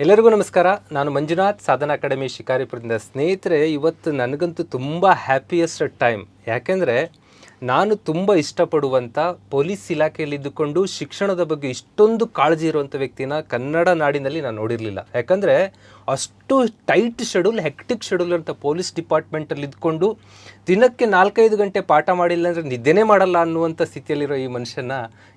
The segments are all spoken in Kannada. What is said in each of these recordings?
ಎಲ್ಲರಿಗೂ ನಮಸ್ಕಾರ. ನಾನು ಮಂಜುನಾಥ್ ಸಾಧನ ಅಕಾಡೆಮಿ ಶಿಕಾರಿಪುರದಿಂದ ಸ್ನೇಹಿತರೆ ಇವತ್ತು ನನಗಂತೂ ತುಂಬ ಹ್ಯಾಪಿಯೆಸ್ಟ್ ಟೈಮ್ ಯಾಕೆಂದರೆ ನಾನು ತುಂಬ ಇಷ್ಟಪಡುವಂಥ ಪೊಲೀಸ್ ಇಲಾಖೆಯಲ್ಲಿದ್ದುಕೊಂಡು ಶಿಕ್ಷಣದ ಬಗ್ಗೆ ಇಷ್ಟೊಂದು ಕಾಳಜಿ ಇರುವಂಥ ವ್ಯಕ್ತಿನ ಕನ್ನಡ ನಾಡಿನಲ್ಲಿ ನಾನು ನೋಡಿರಲಿಲ್ಲ. ಯಾಕಂದರೆ ಅಷ್ಟು ಟೈಟ್ ಶೆಡ್ಯೂಲ್ ಹೆಕ್ಟಿಕ್ ಶೆಡ್ಯೂಲ್ ಅಂತ ಪೊಲೀಸ್ ಡಿಪಾರ್ಟ್ಮೆಂಟಲ್ಲಿ ಇದ್ಕೊಂಡು ದಿನಕ್ಕೆ ನಾಲ್ಕೈದು ಗಂಟೆ ಪಾಠ ಮಾಡಿಲ್ಲ ಅಂದರೆ ನಿದ್ದೆನೇ ಮಾಡಲ್ಲ ಅನ್ನುವಂಥ ಸ್ಥಿತಿಯಲ್ಲಿರೋ ಈ ಮನುಷ್ಯನ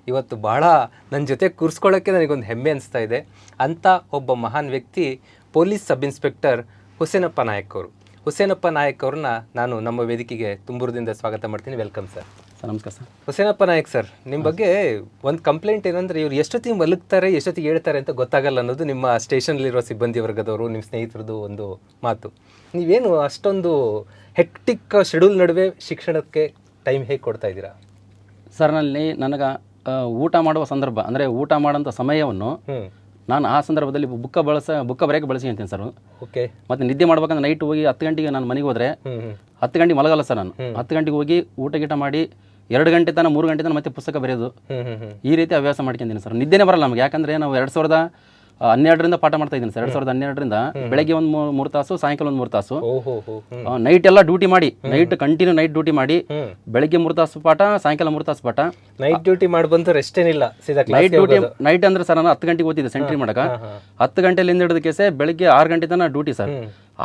ಇವತ್ತು ಭಾಳ ನನ್ನ ಜೊತೆ ಕೂರಿಸ್ಕೊಳ್ಳೋಕ್ಕೆ ನನಗೊಂದು ಹೆಮ್ಮೆ ಅನಿಸ್ತಾ ಇದೆ. ಅಂಥ ಒಬ್ಬ ಮಹಾನ್ ವ್ಯಕ್ತಿ police sub inspector Husenappa Nayak ಅವರು. ಹುಸೇನಪ್ಪ ನಾಯಕ್ ಅವ್ರನ್ನ ನಾನು ನಮ್ಮ ವೇದಿಕೆಗೆ ತುಂಬುರದಿಂದ ಸ್ವಾಗತ ಮಾಡ್ತೀನಿ. ವೆಲ್ಕಮ್ ಸರ್ ಸರ್ ನಮಸ್ಕಾರ ಸರ್. ಹುಸೇನಪ್ಪ ನಾಯಕ್ ಸರ್ ನಿಮ್ಮ ಬಗ್ಗೆ ಒಂದು ಕಂಪ್ಲೇಂಟ್ ಏನಂದ್ರೆ ಇವ್ರು ಎಷ್ಟೊತ್ತಿಗೆ ಮಲಗ್ತಾರೆ ಎಷ್ಟೊತ್ತಿಗೆ ಹೇಳ್ತಾರೆ ಅಂತ ಗೊತ್ತಾಗಲ್ಲ ಅನ್ನೋದು ನಿಮ್ಮ ಸ್ಟೇಷನಲ್ಲಿರೋ ಸಿಬ್ಬಂದಿ ವರ್ಗದವರು ನಿಮ್ಮ ಸ್ನೇಹಿತರದ್ದು ಒಂದು ಮಾತು. ನೀವೇನು ಅಷ್ಟೊಂದು ಹೆಕ್ಟಿಕ್ ಶೆಡ್ಯೂಲ್ ನಡುವೆ ಶಿಕ್ಷಣಕ್ಕೆ ಟೈಮ್ ಹೇಗೆ ಕೊಡ್ತಾ ಇದ್ದೀರಾ? ಸರ್ನಲ್ಲಿ ನನಗೆ ಊಟ ಮಾಡುವ ಸಂದರ್ಭ ಅಂದರೆ ಊಟ ಮಾಡೋಂಥ ಸಮಯವನ್ನು ನಾನು ಆ ಸಂದರ್ಭದಲ್ಲಿ ಬುಕ್ಕ ಬಳಸ ಬುಕ್ಕ ಬರೆಯಕ್ಕೆ ಬಳಸಿ ಅಂತೀನಿ ಸರ್. ಓಕೆ. ಮತ್ತೆ ನಿದ್ದೆ ಮಾಡ್ಬೇಕಂದ್ರೆ ನೈಟ್ ಹೋಗಿ ಹತ್ತು ಗಂಟೆಗೆ ನಾನು ಮನೆಗೆ ಹೋದ್ರೆ ಹತ್ತು ಗಂಟೆಗೆ ಮಲಗಲ್ಲ ಸರ್ ನಾನು. ಹತ್ತು ಗಂಟೆಗೆ ಹೋಗಿ ಊಟ ಗೀಟ ಮಾಡಿ ಎರಡು ಗಂಟೆ ತನಕ ಮೂರು ಗಂಟೆ ತನಕ ಮತ್ತೆ ಪುಸ್ತಕ ಬರೆಯೋದು. ಈ ರೀತಿ ಅಭ್ಯಾಸ ಮಾಡ್ಕೊಂತೀನಿ ಸರ್. ನಿದ್ದೆನೇ ಬರಲ್ಲ ನಮ್ಗೆ. ಯಾಕಂದ್ರೆ ನಾವು ಎರಡು ಸಾವಿರದ ಹನ್ನೆರಡರಿಂದ ಪಾಠ ಮಾಡ್ತಾ ಇದ್ದೀನಿ ಸರ್. ಎರಡ್ ಸಾವಿರದ ಹನ್ನೆರಡರಿಂದ ಬೆಳಗ್ಗೆ ಒಂದು ಮೂರು ತಾಸು ಸಾಯಂಕಾಲ ಒಂದು ಮೂರು ತಾಸು. ನೈಟ್ ಎಲ್ಲ ಡ್ಯೂಟಿ ಮಾಡಿ. ನೈಟ್ ಕಂಟಿನ್ಯೂ ನೈಟ್ ಡ್ಯೂಟಿ ಮಾಡಿ. ಬೆಳಗ್ಗೆ ಮೂರು ತಾಸು ಪಾಠ ಸಾಯಂಕಾಲ ಮೂರು ತಾಸು ಪಾಠ. ನೈಟ್ ಡ್ಯೂಟಿ ಮಾಡಿ ಬಂತು ರೆಸ್ಟ್ ಏನಿಲ್ಲ. ಸೀದಾ ನೈಟ್ ಡ್ಯೂಟಿ ನೈಟ್ ಅಂದ್ರೆ ಸರ್ ನಾನು ಹತ್ತು ಗಂಟೆಗೆ ಓದ್ತಿದ್ದೆ ಸೆಂಟ್ರಿ ಮಾಡಕ. ಹತ್ತು ಗಂಟೆಲಿಂದ ಹಿಡಿದ ಕೇಸೆ ಬೆಳಗ್ಗೆ ಆರು ಗಂಟೆ ತನಕ ಡ್ಯೂಟಿ ಸರ್.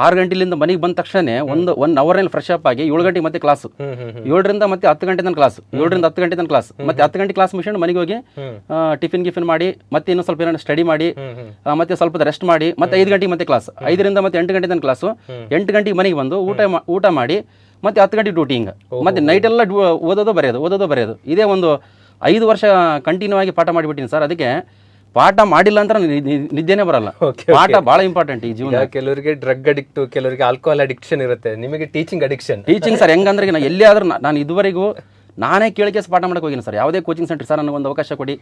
ಆರು ಗಂಟೆಲಿಂದ ಮನೆಗೆ ಬಂದ ತಕ್ಷಣ ಒಂದು ಒನ್ ಅವರ್ನಲ್ಲಿ ಫ್ರೆಶ್ ಅಪ್ ಆಗಿ ಏಳು ಗಂಟೆಗೆ ಮತ್ತೆ ಕ್ಲಾಸ್ ಏಳರಿಂದ ಮತ್ತೆ ಹತ್ತು ಗಂಟೆ ತನಕ ಕ್ಲಾಸ್ ಏಳರಿಂದ ಹತ್ತು ಗಂಟೆ ತನಕ ಕ್ಲಾಸ್ ಮತ್ತೆ ಹತ್ತು ಗಂಟೆ ಕ್ಲಾಸ್ ಮುಗಿಸ್ಕೊಂಡು ಮನೆಗೆ ಹೋಗಿ ಟಿಫಿನ್ ಗಿಫಿನ್ ಮಾಡಿ ಮತ್ತೆ ಇನ್ನೂ ಸ್ವಲ್ಪ ಏನೋ ಸ್ಟಡಿ ಮಾಡಿ ಮತ್ತೆ ಸ್ವಲ್ಪ ರೆಸ್ಟ್ ಮಾಡಿ ಮತ್ತೆ ಐದು ಗಂಟೆಗೆ ಮತ್ತೆ ಕ್ಲಾಸ್ ಐದರಿಂದ ಮತ್ತೆ ಎಂಟು ಗಂಟೆ ತನಕ ಕ್ಲಾಸು ಎಂಟು ಗಂಟೆಗೆ ಮನೆಗೆ ಬಂದು ಊಟ ಊಟ ಮಾಡಿ ಮತ್ತೆ ಹತ್ತು ಗಂಟೆ ಡ್ಯೂಟಿ ಹಿಂಗೆ. ಮತ್ತೆ ನೈಟ್ ಎಲ್ಲ ಓದೋದು ಬರೆಯೋದು ಓದೋದು ಬರೆಯೋದು. ಇದೇ ಒಂದು ಐದು ವರ್ಷ ಕಂಟಿನ್ಯೂ ಆಗಿ ಪಾಠ ಮಾಡಿಬಿಟ್ಟಿನಿ ಸರ್. ಅದಕ್ಕೆ ಪಾಠ ಮಾಡಿಲ್ಲ ಅಂತ ನಿ- ನಿ- ನಿದ್ದೆನೇ ಬರಲ್ಲ. ಪಾಠ ಬಹಳ ಇಂಪಾರ್ಟೆಂಟ್ ಈ ಜೀವನ ಕೆಲವರಿಗೆ ಡ್ರಗ್ ಅಡಿಕ್ಟ್ ಕೆಲವರಿಗೆ ಆಲ್ಕೋಹಾಲ್ ಅಡಿಕ್ಷನ್ ಇರುತ್ತೆ. ನಿಮಗೆ ಟೀಚಿಂಗ್ ಅಡಿಕ್ಷನ್ ಟೀಚಿಂಗ್ ಸರ್ ಹೆಂಗಂದ್ರೆ ನಾನು ಎಲ್ಲಿ ಆದ್ರೂ ನಾ- ನಾನು ಇದುವರೆಗೂ ನಾನೇ ಕೇಳಿಕೆ ಪಾಠ ಮಾಡಕ್ಕೆ ಹೋಗಿನಿ ಸರ್ ಯಾವುದೇ ಕೋಚಿಂಗ್ ಸೆಂಟರ್ ಸರ್ ನನಗೆ ಒಂದು ಅವಕಾಶ ಕೊಡಿ.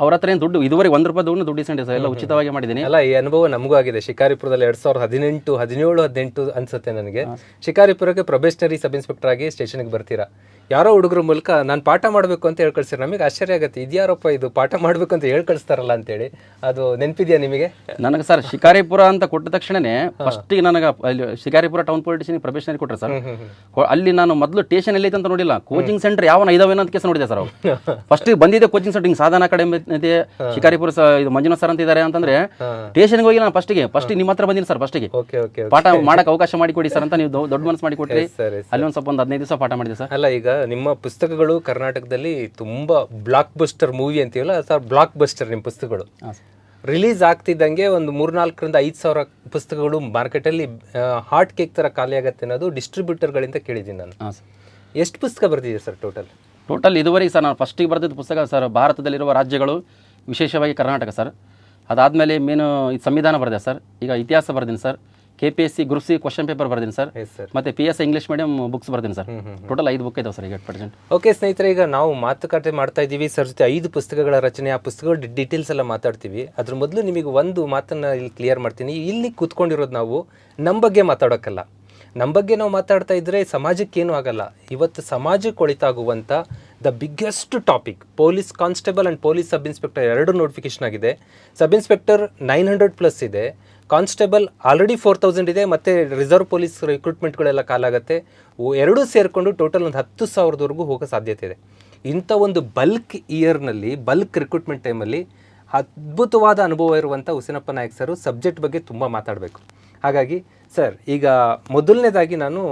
ಅವ್ರ ಹತ್ರ ಏನು ದುಡ್ಡು ಇದುವರೆಗೆ ಒಂದು ರೂಪಾಯಿ ದುಡ್ಡು ದುಡ್ಡಿ ಸೆಂಟರ್ ಸರ್ ಎಲ್ಲ ಉಚಿತವಾಗಿ ಮಾಡಿದ್ದೀನಿ ಅಲ್ಲ ಈ ಅನುಭವ ನಮಗೂ ಆಗಿದೆ. ಶಿಕಾರಿಪುರದಲ್ಲಿ ಎರಡ್ ಸಾವಿರದ ಹದಿನೆಂಟು ಹದಿನೇಳು ಹದಿನೆಂಟು ಅನ್ಸುತ್ತೆ ನನಗೆ. ಶಿಕಾರಿಪುರಕ್ಕೆ ಪ್ರೊಬೇಷನರಿ ಸಬ್ ಇನ್ಸ್ಪೆಕ್ಟರ್ ಆಗಿ ಸ್ಟೇಷನ್ಗೆ ಬರ್ತೀರಾ. ಯಾರೋ ಹುಡುಗರ ಮೂಲಕ ನಾನು ಪಾಠ ಮಾಡಬೇಕು ಅಂತ ಹೇಳಿ ಕಳಿಸ್ತಾರೆ ನಮಗೆ ಆಶ್ಚರ್ಯ ಆಗುತ್ತೆ. ಇದ್ಯಾರಪ್ಪ ಇದು ಪಾಠ ಮಾಡಬೇಕು ಅಂತ ಹೇಳಿ ಕಳಿಸ್ತಾರಲ್ಲ ಅಂತೇಳಿ. ಅದು ನೆನಪಿದೆಯಾ ನಿಮಗೆ? ನನಗೆ ಸರ್ ಶಿಕಾರಿಪುರ ಅಂತ ಕೊಟ್ಟ ತಕ್ಷಣನೇ ಫಸ್ಟಿಗೆ ನನಗೆ ಅಲ್ಲಿ ಶಿಕಾರಿಪುರ ಟೌನ್ ಪೊಲಿಟಿಷನ್ ಪ್ರೊಫೆಷನ್ ಕೊಟ್ಟರೆ ಸರ್. ಅಲ್ಲಿ ನಾನು ಮೊದಲು ಸ್ಟೇಷನ್ ಎಲ್ಲಿ ಅಂತ ನೋಡಿಲ್ಲ. ಕೋಚಿಂಗ್ ಸೆಂಟರ್ ಯಾವ ಇದಾವೇನೋ ಅಂತ ಕೇಸ್ ನೋಡಿದೆ ಸರ್ ಫಸ್ಟಿಗೆ ಫಸ್ಟ್ ಬಂದಿದೆ ಕೋಚಿಂಗ್ ಸೆಂಟರ್ ಹಿಂಗೆ ಸಾಧನ ಅಕಾಡೆಮಿ ಇದೆ ಶಿಕಾರಿಪುರ ಇದು ಮಂಜುನಾಥ್ ಸರ್ ಅಂತ ಇದ್ದಾರೆ ಅಂತಂದ್ರೆ ಸ್ಟೇಷನ್ಗೆ ಹೋಗಿ ನಾನು ಫಸ್ಟಿಗೆ ಫಸ್ಟ್ ನಿಮ್ಮ ಹತ್ರ ಬಂದಿನಿ ಸರ್ ಫಸ್ಟಿಗೆ ಪಾಠ ಮಾಡಕ್ಕೆ ಅವಕಾಶ ಮಾಡಿಕೊಡಿ ಸರ್ ಅಂತ ನೀವು ದೊಡ್ಡ ಮನಸ್ಸು ಮಾಡಿ ಕೊಟ್ರಿ ಸರಿ ಅಲ್ಲಿ ಒಂದು ಸ್ವಲ್ಪ ಒಂದು ಹದಿನೈದು ದಿವಸ ಪಾಠ ಮಾಡಿದೆ ಸರ್. ಅಲ್ಲ ಈಗ ನಿಮ್ಮ ಪುಸ್ತಕಗಳು ಕರ್ನಾಟಕದಲ್ಲಿ ತುಂಬ ಬ್ಲಾಕ್ ಬಸ್ಟರ್ ಮೂವಿ ಅಂತೀವಲ್ಲ ಸರ್ ಬ್ಲಾಕ್ ಬಸ್ಟರ್ ನಿಮ್ಮ ಪುಸ್ತಕಗಳು. ರಿಲೀಸ್ ಆಗ್ತಿದ್ದಂಗೆ ಒಂದು ಮೂರ್ನಾಲ್ಕರಿಂದ ಐದು ಸಾವಿರ ಪುಸ್ತಕಗಳು ಮಾರ್ಕೆಟಲ್ಲಿ ಹಾರ್ಟ್ ಕೇಕ್ ಥರ ಖಾಲಿ ಆಗುತ್ತೆ ಅನ್ನೋದು ಡಿಸ್ಟ್ರಿಬ್ಯೂಟರ್ಗಳಿಂದ ಕೇಳಿದ್ದೀನಿ ನಾನು. ಹಾಂ ಸರ್. ಎಷ್ಟು ಪುಸ್ತಕ ಬರ್ತಿದೆ ಸರ್ ಟೋಟಲ್ ಟೋಟಲ್ ಇದುವರೆಗೆ ಸರ್ ನಾನು ಫಸ್ಟಿಗೆ ಬರೆದಿದ್ದ ಪುಸ್ತಕ ಸರ್ ಭಾರತದಲ್ಲಿರುವ ರಾಜ್ಯಗಳು ವಿಶೇಷವಾಗಿ ಕರ್ನಾಟಕ ಸರ್. ಅದಾದಮೇಲೆ ಮೇನು ಇದು ಸಂವಿಧಾನ ಬರೆದೆ ಸರ್ ಈಗ ಇತಿಹಾಸ ಬರ್ದೀನಿ sir. K P S C group C question paper sir ಮತ್ತೆ ಸರ್ ಮತ್ತು P S English medium books ಬರ್ತೀನಿ ಸರ್ ಟೋಟಲ್ ಐದು ಬುಕ್ ಇದಾವೆ ಸರ್ ಈಗ ಎಟ್ ಪ್ರೆಸೆಂಟ್ ಓಕೆ ಸ್ನೇಹಿತರೆ ಈಗ ನಾವು ಮಾತುಕತೆ ಮಾಡ್ತಾ ಇದ್ದೀವಿ. ಸರ್ ಜೊತೆ ಐದು ಪುಸ್ತಕಗಳ ರಚನೆ ಆ ಪುಸ್ತಕಗಳ ಡೀಟೇಲ್ಸ್ ಎಲ್ಲ ಮಾತಾಡ್ತೀವಿ. ಅದ್ರ ಮೊದಲು ನಿಮಗೆ ಒಂದು ಮಾತನ್ನ ಇಲ್ಲಿ ಕ್ಲಿಯರ್ ಮಾಡ್ತೀನಿ. ಇಲ್ಲಿ ಕೂತ್ಕೊಂಡಿರೋದು ನಾವು ನಮ್ಮ ಬಗ್ಗೆ ಮಾತಾಡೋಕ್ಕಲ್ಲ ನಮ್ಮ ಬಗ್ಗೆ ನಾವು ಮಾತಾಡ್ತಾ ಇದ್ರೆ ಸಮಾಜಕ್ಕೇನು ಆಗಲ್ಲ. ಇವತ್ತು ಸಮಾಜಕ್ಕೆ ಒಳಿತಾಗುವಂಥ the biggest topic, police constable and police sub inspector ಎರಡು ನೋಟಿಫಿಕೇಶನ್ ಆಗಿದೆ. Sub inspector nine hundred plus ಇದೆ. ಕಾನ್ಸ್ಟೇಬಲ್ ಆಲ್ರೆಡಿ ಫೋರ್ ತೌಸಂಡ್ ಇದೆ, ಮತ್ತು ರಿಸರ್ವ್ ಪೊಲೀಸ್ ರಿಕ್ರೂಟ್ಮೆಂಟ್ಗಳೆಲ್ಲ ಕಾಲಾಗತ್ತೆ. ಎರಡೂ ಸೇರಿಕೊಂಡು ಟೋಟಲ್ ಒಂದು ಹತ್ತು ಸಾವಿರದವರೆಗೂ ಹೋಗೋ ಸಾಧ್ಯತೆ ಇದೆ. ಇಂಥ ಒಂದು ಬಲ್ಕ್ ಇಯರ್ನಲ್ಲಿ, ಬಲ್ಕ್ ರಿಕ್ರೂಟ್ಮೆಂಟ್ ಟೈಮಲ್ಲಿ ಅದ್ಭುತವಾದ ಅನುಭವ ಇರುವಂಥ ಹುಸೇನಪ್ಪ ನಾಯಕ್ ಸರು, ಸಬ್ಜೆಕ್ಟ್ ಬಗ್ಗೆ ತುಂಬ ಮಾತಾಡಬೇಕು. ಹಾಗಾಗಿ, ಸರ್, ಈಗ ಮೊದಲನೇದಾಗಿ ನಾನು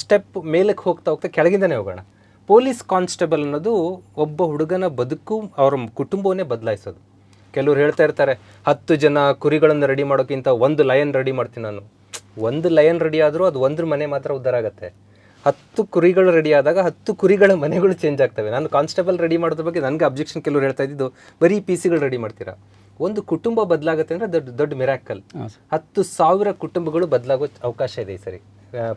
ಸ್ಟೆಪ್ ಮೇಲಕ್ಕೆ ಹೋಗ್ತಾ ಹೋಗ್ತಾ ಕೆಳಗಿಂದನೇ ಹೋಗೋಣ. ಪೊಲೀಸ್ ಕಾನ್ಸ್ಟೇಬಲ್ ಅನ್ನೋದು ಒಬ್ಬ ಹುಡುಗನ ಬದುಕು, ಅವರ ಕುಟುಂಬವನ್ನೇ ಬದಲಾಯಿಸೋದು. ಕೆಲವ್ರು ಹೇಳ್ತಾ ಇರ್ತಾರೆ, ಹತ್ತು ಜನ ಕುರಿಗಳನ್ನು ರೆಡಿ ಮಾಡೋಕ್ಕಿಂತ ಒಂದು ಲಯನ್ ರೆಡಿ ಮಾಡ್ತೀನಿ ನಾನು. ಒಂದು ಲಯನ್ ರೆಡಿ ಆದರೂ ಅದು ಒಂದ್ರ ಮನೆ ಮಾತ್ರ ಉದ್ಧಾರ ಆಗುತ್ತೆ. ಹತ್ತು ಕುರಿಗಳು ರೆಡಿ ಆದಾಗ ಹತ್ತು ಕುರಿಗಳ ಮನೆಗಳು ಚೇಂಜ್ ಆಗ್ತವೆ. ನಾನು ಕಾನ್ಸ್ಟೇಬಲ್ ರೆಡಿ ಮಾಡೋದ್ರ ಬಗ್ಗೆ ನನಗೆ ಅಬ್ಜೆಕ್ಷನ್ ಕೆಲವ್ರು ಹೇಳ್ತಾ ಇದ್ದಿದ್ದು, ಬರೀ ಪಿ ಸಿಗಳು ರೆಡಿ ಮಾಡ್ತೀರಾ? ಒಂದು ಕುಟುಂಬ ಬದಲಾಗುತ್ತೆ ಅಂದರೆ ದೊಡ್ಡ ದೊಡ್ಡ ಮಿರಾಕಲ್ ಹತ್ತು ಸಾವಿರ ಕುಟುಂಬಗಳು ಬದಲಾಗೋ ಅವಕಾಶ ಇದೆ ಸರಿ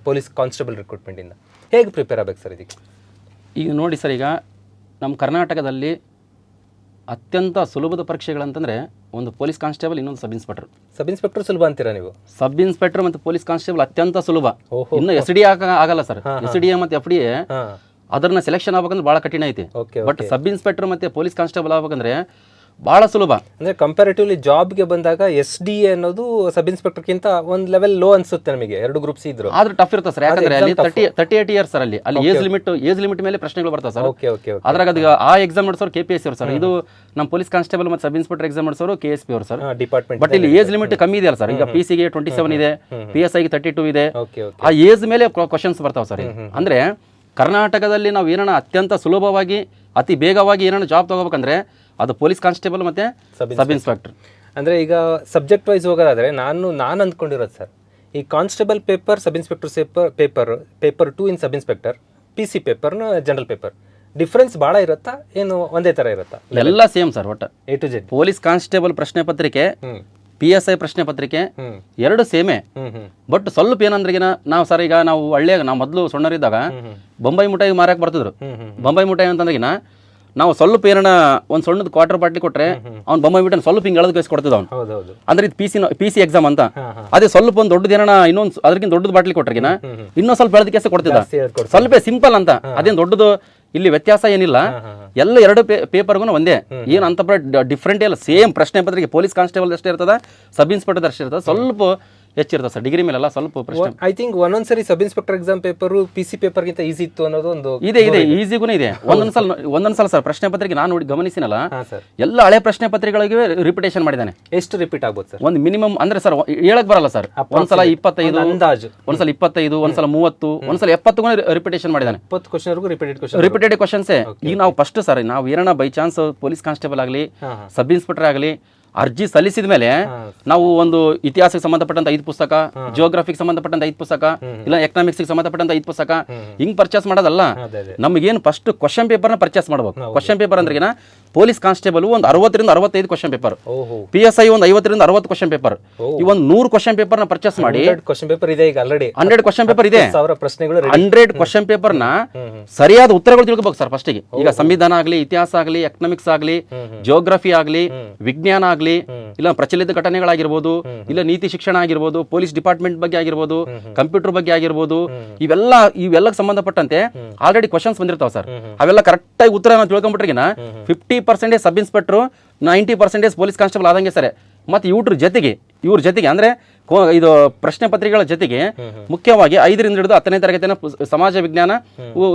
ಪೊಲೀಸ್ ಕಾನ್ಸ್ಟೇಬಲ್ ರಿಕ್ರೂಟ್ಮೆಂಟಿಂದ ಹೇಗೆ ಪ್ರಿಪೇರ್ ಆಗ್ಬೇಕು ಸರ್ ಇದಕ್ಕೆ ಈಗ ನೋಡಿ ಸರ್ ಈಗ ನಮ್ಮ ಕರ್ನಾಟಕದಲ್ಲಿ ಅತ್ಯಂತ ಸುಲಭದ ಪರೀಕ್ಷೆಗಳಂತಂದರೆ ಒಂದು ಪೊಲೀಸ್ ಕಾನ್ಸ್ಟೇಬಲ್ ಇನ್ನೊಂದು ಸಬ್ ಇನ್ಸ್ಪೆಕ್ಟರ್ ಸಬ್ ಇನ್ಸ್ಪೆಕ್ಟರ್ ಸುಲಭ ಅಂತೀರಾ ನೀವು? ಸಬ್ ಇನ್ಸ್ಪೆಕ್ಟರ್ ಮತ್ತು ಪೊಲೀಸ್ ಕಾನ್ಸ್ಟೇಬಲ್ ಅತ್ಯಂತ ಸುಲಭ. ಇನ್ನು ಎಸ್ ಡಿ ಆಗಲ್ಲ ಸರ್. ಎಸ್ ಡಿ ಎ ಮತ್ತು ಎಫ್ ಡಿ ಎ ಅದನ್ನ ಸೆಲೆಕ್ಷನ್ ಆಗ್ಬೇಕಂದ್ರೆ ಭಾಳ ಕಠಿಣ ಐತಿ. ಬಟ್ ಸಬ್ ಇನ್ಸ್ಪೆಕ್ಟರ್ ಮತ್ತು ಪೊಲೀಸ್ ಕಾನ್ಸ್ಟೇಬಲ್ ಆಗ್ಬೇಕಂದ್ರೆ ಬಹಳ ಸುಲಭ. ಅಂದ್ರೆ ಕಂಪ್ಯಾರಿಟಿವ್ಲಿ ಜಾಬ್ಗೆ ಬಂದಾಗ ಎಸ್ ಡಿ ಅನ್ನೋದು ಸಬ್ ಇನ್ಸ್ಪೆಕ್ಟರ್ಗಿಂತ ಒಂದು ಲೆವೆಲ್ ಲೋ ಅನ್ಸುತ್ತೆ ನಮಗೆ ಎರಡು ಗ್ರೂಪ್ಸ್ ಇದ್ರು. ಆದ್ರೆ ಟಫ್ ಇರುತ್ತೆ ಸರ್ ಯಾಕಂದ್ರೆ ಅಲ್ಲಿ thirty thirty eight years sir ಅಲ್ಲಿ. ಅಲ್ಲಿ ಏಜ್ ಲಿಮಿಟ್ ಏಜ್ ಲಿಮಿಟ್ ಮೇಲೆ ಪ್ರಶ್ನೆಗಳು ಬರ್ತವೆ ಸರ್ ಓಕೆ ಓಕೆ ಅದ್ರಾಗ ಅದು ಆ ಎಕ್ಸಾಮ್ ನಡೆಸೋರು ಕೆ ಪಿ ಎಸ್ ಸರ್ ಇದು ನಮ್ಮ ಪೊಲೀಸ್ ಕಾನ್ಸ್ಟೇಬಲ್ ಮತ್ತು ಸಬ್ ಇನ್ಸ್ಪೆಕ್ಟರ್ ಎಕ್ಸಾಮ್ ನಡೆಸೋರು ಕೆ ಎಸ್ ಪಿ ಅವರು ಸರ್ ಡಿಪಾರ್ಟ್ಮೆಂಟ್ ಬಟ್ ಇಲ್ಲಿ ಏಜ್ ಲಿಮಿಟ್ ಕಮ್ಮಿ ಇದೆಯಲ್ಲ ಸರ್ ಈಗ ಪಿ ಸಿಗೆ ಟ್ವೆಂಟಿ ಸೆವೆನ್ ಇದೆ ಪಿ ಎಸ್ ಐಗೆ ತರ್ಟಿ ಟೂ ಇದೆ. ಆ ಏಜ್ ಮೇಲೆ ಕ್ವಶನ್ಸ್ ಬರ್ತಾವೆ ಸರ್ ಅಂದ್ರೆ ಕರ್ನಾಟಕದಲ್ಲಿ ನಾವು ಏನನ್ನ ಅತ್ಯಂತ ಸುಲಭವಾಗಿ ಅತಿ ಬೇಗವಾಗಿ ಏನನ್ನ ಜಾಬ್ ತಗೋಬೇಕಂದ್ರೆ ಅದು ಪೊಲೀಸ್ ಕಾನ್ಸ್ಟೇಬಲ್ ಮತ್ತೆ ಸಬ್ ಇನ್ಸ್ಪೆಕ್ಟರ್ ಅಂದ್ರೆ ಈಗ ಸಬ್ಜೆಕ್ಟ್ ವೈಸ್ ಹೋಗೋದಾದ್ರೆ ನಾನು ನಾನು ಅಂದ್ಕೊಂಡಿರೋದು ಸರ್ ಈ constable paper sub inspector paper paper paper to in sub inspector P C ಪೇಪರ್ನ ಜನರಲ್ ಪೇಪರ್ ಡಿಫ್ರೆನ್ಸ್ ಭಾಳ ಇರುತ್ತಾ? ಏನು ಒಂದೇ ಥರ ಇರುತ್ತಾ? ಎಲ್ಲ ಸೇಮ್ ಸರ್ ಒಟ್ಟು. A to Z police constable ಪ್ರಶ್ನೆ ಪತ್ರಿಕೆ ಪಿ ಎಸ್ ಐ ಪ್ರಶ್ನೆ ಪತ್ರಿಕೆ ಎರಡು ಸೇಮೇ ಬಟ್ ಸ್ವಲ್ಪ ಏನಂದ್ರೆ ನಾವು ಸರ್ ಈಗ ನಾವು ಹಳ್ಳಿಯಾಗ ನಾವು ಮೊದಲು ಸಣ್ಣರಿದ್ದಾಗ ಬೊಂಬೈ ಮುಟಾಯಿ ಮಾರಕ್ಕೆ ಬರ್ತಿದ್ರು. ಬೊಂಬೈ ಮುಟಾಯಿ ಅಂತಂದ್ರೆಗಿನ ನಾವು ಸ್ವಲ್ಪ ಏನನ ಒಂದು ಸಣ್ಣದ ಕ್ವಾರ್ಟರ್ ಬಾಟ್ಲಿ ಕೊಟ್ರೆ ಅವ್ನು ಬೊಮ್ಮೆ ಬಿಟ್ಟು ಸ್ವಲ್ಪ ಹಿಂಗೆ ಎಳೆದು ಕಳಿಸಿ ಕೊಡ್ತಿದ್ದ ಅವ್ನು. ಅಂದ್ರೆ ಇದು P C P C exam ಅಂತ. ಅದೇ ಸ್ವಲ್ಪ ಒಂದು ದೊಡ್ಡದ ಏನನ ಇನ್ನೊಂದು ಅದಕ್ಕಿಂತ ದೊಡ್ಡದ ಬಾಟ್ಲಿ ಕೊಟ್ರಿಗಿನ ಇನ್ನೊಂದು ಸ್ವಲ್ಪ ಎಳೆದ ಕೇಸ ಕೊಡ್ತಿದ್ದ ಸ್ವಲ್ಪ ಸಿಂಪಲ್ ಅಂತ. ಅದೇನು ದೊಡ್ಡದು ಇಲ್ಲಿ ವ್ಯತ್ಯಾಸ ಏನಿಲ್ಲ. ಎಲ್ಲ ಎರಡು ಪೇಪರ್ಗೂ ಒಂದೇ. ಏನು ಅಂತ ಡಿಫ್ರೆಂಟ್ ಇಲ್ಲ ಸೇಮ್ ಪ್ರಶ್ನೆ ಪತ್ರಿಕೆ ಪೊಲೀಸ್ ಕಾನ್ಸ್ಟೇಬಲ್ ಅಷ್ಟೇ ಇರ್ತದ ಸಬ್ ಇನ್ಸ್ಪೆಕ್ಟರ್ ಅಷ್ಟೇ ಇರ್ತದೆ. ಸ್ವಲ್ಪ ಹೆಚ್ಚಿರ್ತದೆ ಸರ್. ಡಿಗ್ರಿ ಮೇಲೆಲ್ಲ ಸ್ವಲ್ಪ ಪ್ರಶ್ನೆ. ಐ ಥಿಂಕ್ ಒಂದೊಂದ್ಸರಿ sub inspector exam paper P C ಪೇಪರ್ಗಿಂತ easy ಇತ್ತು ಅನ್ನೋದು ಒಂದು ಇದೆ ಇದೆ. ಈಸಿಗೂ ಇದೆ. ಒಂದೊಂದ್ಸಲ ಸಲ ಒಂದೊಂದು ಸಲ ಸರ್ ಪ್ರಶ್ನೆ ಪತ್ರಿಕೆ ನಾನು ನೋಡಿ ಗಮನಿಸಿನಲ್ಲ ಎಲ್ಲ ಹಳೆ ಪ್ರಶ್ನೆ ಪತ್ರಿಕೆಗಳಿಗೆ ರಿಪಿಟೇಷನ್ ಮಾಡಿದ್ದಾನೆ. ಎಷ್ಟು ರಿಪೀಟ್ ಆಗ್ಬೋದು ಸರ್? ಒಂದು ಮಿನಿಮಮ್ ಅಂದ್ರೆ ಸರ್ ಹೇಳಕ್ ಬರಲ್ಲ ಸರ್. ಒಂದ್ಸಲ ಇಪ್ಪತ್ತೈದು ಅಂದಾಜು. ಒಂದ್ಸಲ ಇಪ್ಪತ್ತೈದು ಒಂದ್ಸಲ ಮೂವತ್ತು ಒಂದ್ಸಲ ಎಪ್ಪತ್ತು ರಿಪಿಟೇಷನ್ ಮಾಡಿದ್ದಾನೆ. ಇಪ್ಪತ್ತು ಕ್ವಶನ್ ರಿಪೀಟೆಡ್ ಕ್ವಶನ್ ರಿಪಿಟೆಡ್ ಕ್ವಶನ್ಸೇ ಈಗ ನಾವು ಫಸ್ಟ್ ಸರ್ ನಾವು ಏನಾರ ಬೈ ಚಾನ್ಸ್ ಪೊಲೀಸ್ ಕಾನ್ಸ್ಟೇಬಲ್ ಆಗಲಿ. ಸಬ್ ಇನ್ಸ್ಪೆಕ್ಟರ್ ಆಗಲಿ ಅರ್ಜಿ ಸಲ್ಲಿಸಿದ ಮೇಲೆ ನಾವು ಒಂದು ಇತಿಹಾಸಕ್ಕೆ ಸಂಬಂಧಪಟ್ಟಂತ ಐದು ಪುಸ್ತಕ ಜಿಯೋಗ್ರಫಿಗೆ ಸಂಬಂಧಪಟ್ಟಂತ ಐದು ಪುಸ್ತಕ ಇಲ್ಲ ಎಕನಾಮಿಕ್ಸ್ಗೆ ಸಂಬಂಧಪಟ್ಟಂತ ಐದು ಪುಸ್ತಕ ಹಿಂಗ್ ಪರ್ಚೇಸ್ ಮಾಡೋದಲ್ಲ. ನಮಗೇನು ಫಸ್ಟ್ ಕ್ವಶನ್ ಪೇಪರ್ನ ಪರ್ಚೇಸ್ ಮಾಡಬೇಕು. ಕ್ವಶನ್ ಪೇಪರ್ ಅಂದ್ರೆ ಪೊಲೀಸ್ ಕಾನ್ಸ್ಟೇಬಲ್ ಒಂದು ಅರವತ್ತರಿಂದ ಅರವತ್ತೈದು question paper P S I ಒಂದು ಐವತ್ತರಿಂದ ಅರವತ್ತು ಕ್ವಶನ್ ಪೇಪರ್ ಈ ಒಂದು ನೂರು ಕ್ವಶನ್ನ ಪರ್ಚೇಸ್ ಮಾಡಿ ಕ್ವಶನ್ ಪೇಪರ್ ಇದೆ ಈಗ ಆಲ್ರೆಡಿ ಹಂಡ್ರೆಡ್ ಕ್ವಶನ್ ಪೇಪರ್ ಇದೆ. ಪ್ರಶ್ನೆಗಳು. ಹಂಡ್ರೆಡ್ ಕ್ವಶನ್ ಪೇಪರ್ನ ಸರಿಯಾದ ಉತ್ತರಗಳು ತಿಳ್ಕೊಬೇಕು ಸರ್ ಫಸ್ಟಿಗೆ ಈಗ ಸಂವಿಧಾನ ಆಗಲಿ ಇತಿಹಾಸ ಆಗಲಿ ಎಕನಾಮಿಕ್ಸ್ ಆಗಲಿ ಜಿಯೋಗ್ರಫಿ ಆಗಲಿ ವಿಜ್ಞಾನ ಆಗಲಿ ಇಲ್ಲ ಪ್ರಚಲಿತ ಘಟನೆಗಳಾಗಿರ್ಬೋದು ಇಲ್ಲ ನೀತಿ ಶಿಕ್ಷಣ ಆಗಿರ್ಬೋದು ಪೊಲೀಸ್ ಡಿಪಾರ್ಟ್ಮೆಂಟ್ ಬಗ್ಗೆ ಆಗಿರ್ಬೋದು ಕಂಪ್ಯೂಟರ್ ಬಗ್ಗೆ ಆಗಿರ್ಬೋದು ಇವೆಲ್ಲ ಇವೆಲ್ಲಕ್ಕೆ ಸಂಬಂಧಪಟ್ಟಂತೆ ಆಲ್ರೆಡಿ ಕ್ವಶನ್ಸ್ ಬಂದಿರ್ತಾವೆ ಸರ್. ಅವೆಲ್ಲ ಕರೆಕ್ಟಾಗಿ ಉತ್ತರ ನಾವು ತಿಳ್ಕೊಂಬಿಟ್ರಿಗಿನ fifty percentage sub inspector ninety percentage police constable ಆದಂಗೆ ಸರ್. ಮತ್ತೆ ಇವ್ರ ಜೊತೆಗೆ ಇವ್ರ ಜೊತೆಗೆ ಅಂದ್ರೆ ಕೋ- ಇದು ಪ್ರಶ್ನೆ ಪತ್ರಿಕೆಗಳ ಜೊತೆಗೆ ಮುಖ್ಯವಾಗಿ ಐದರಿಂದ ಹಿಡಿದು ಹತ್ತನೇ ತರಗತಿನ ಸಮಾಜ ವಿಜ್ಞಾನ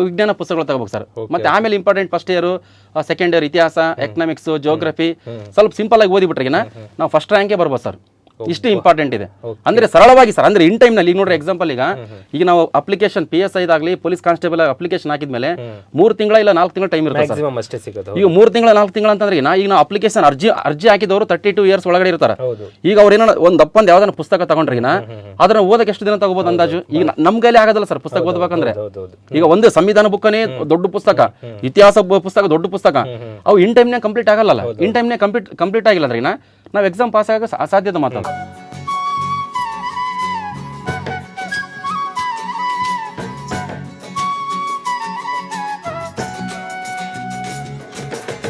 ವಿಜ್ಞಾನ ಪುಸ್ತಕಗಳು ತಗೋಬೇಕು ಸರ್. ಮತ್ತೆ ಆಮೇಲೆ important first year second year ಇತಿಹಾಸ ಎಕನಾಮಿಕ್ಸ್ ಜೋಗ್ರಫಿ ಸ್ವಲ್ಪ ಸಿಂಪಲ್ ಆಗಿ ಓದಿಬಿಟ್ರಿಗಿನ ನಾವು ಫಸ್ಟ್ ರ್ಯಾಂಕೇ ಬರ್ಬೋದು ಸರ್. ಇಷ್ಟು ಇಂಪಾರ್ಟೆಂಟ್ ಇದೆ. ಅಂದ್ರೆ ಸರಳವಾಗಿ ಸರ್ ಅಂದ್ರೆ ಇನ್ ಟೈಮ್ನಲ್ಲಿ ಈಗ ನೋಡ್ರಿ ಎಕ್ಸಾಂಪಲ್ ಈಗ ಈಗ ನಾವು ಅಪ್ಲಿಕೇಶನ್ ಪಿ ಎಸ್ ಐದಾಗ್ಲಿ ಪೊಲೀಸ್ ಕಾನ್ಸ್ಟೇಬಲ್ ಅಪ್ಲಿಕೇಶನ್ ಹಾಕಿದ್ಮೇಲೆ ಮೂರು ತಿಂಗಳ ಇಲ್ಲ ನಾಲ್ಕು ತಿಂಗಳ ಟೈಮ್ ಇರುತ್ತೆ ಈಗ ಮೂರು ತಿಂಗಳ ನಾಲ್ಕು ತಿಂಗಳ ಅಂತಂದ್ರೆ ಈಗ ನಾ- ಈಗ ನಾವು ಅಪ್ಲಿಕೇಶನ್ ಅರ್ಜಿ ಅರ್ಜಿ ಹಾಕಿದವರು ತರ್ಟಿ ಟು ಇಯರ್ಸ್ ಒಳಗಡೆ ಇರ್ತಾರೆ. ಈಗ ಅವ್ರ ಏನೋ ಒಂದು ಅಪ್ಪಂದ ಯಾವ್ದಾನ ಪುಸ್ತಕ ತಗೊಂಡ್ರಿಗಿನ ಅದನ್ನ ಓದಕ್ಕೆ ಎಷ್ಟು ದಿನ ತಗೋಬಹುದು ಅಂದಾಜು? ಈಗ ನಮ್ ಕೈಲಿ ಆಗೋದಲ್ಲ ಸರ್ ಪುಸ್ತಕ ಓದ್ಬೇಕಂದ್ರೆ. ಈಗ ಒಂದು ಸಂವಿಧಾನ ಬುಕ್ಕನೇ ದೊಡ್ಡ ಪುಸ್ತಕ ಇತಿಹಾಸ ಪುಸ್ತಕ ದೊಡ್ಡ ಪುಸ್ತಕ. ಅವು ಇನ್ ಟೈಮ್ನೇ ಕಂಪ್ಲೀಟ್ ಆಗಲ್ಲ ಇನ್ ಟೈಮ್ನೇ ಕಂಪ್ಲೀಟ್ ಕಂಪ್ಲೀಟ್ ಆಗಿಲ್ಲ ಅಂದ್ರೆ ನಾವು ಎಕ್ಸಾಮ್ ಪಾಸ್ ಆಗೋಕ್ಕೆ ಅಸಾಧ್ಯದ ಮಾತಲ್ಲ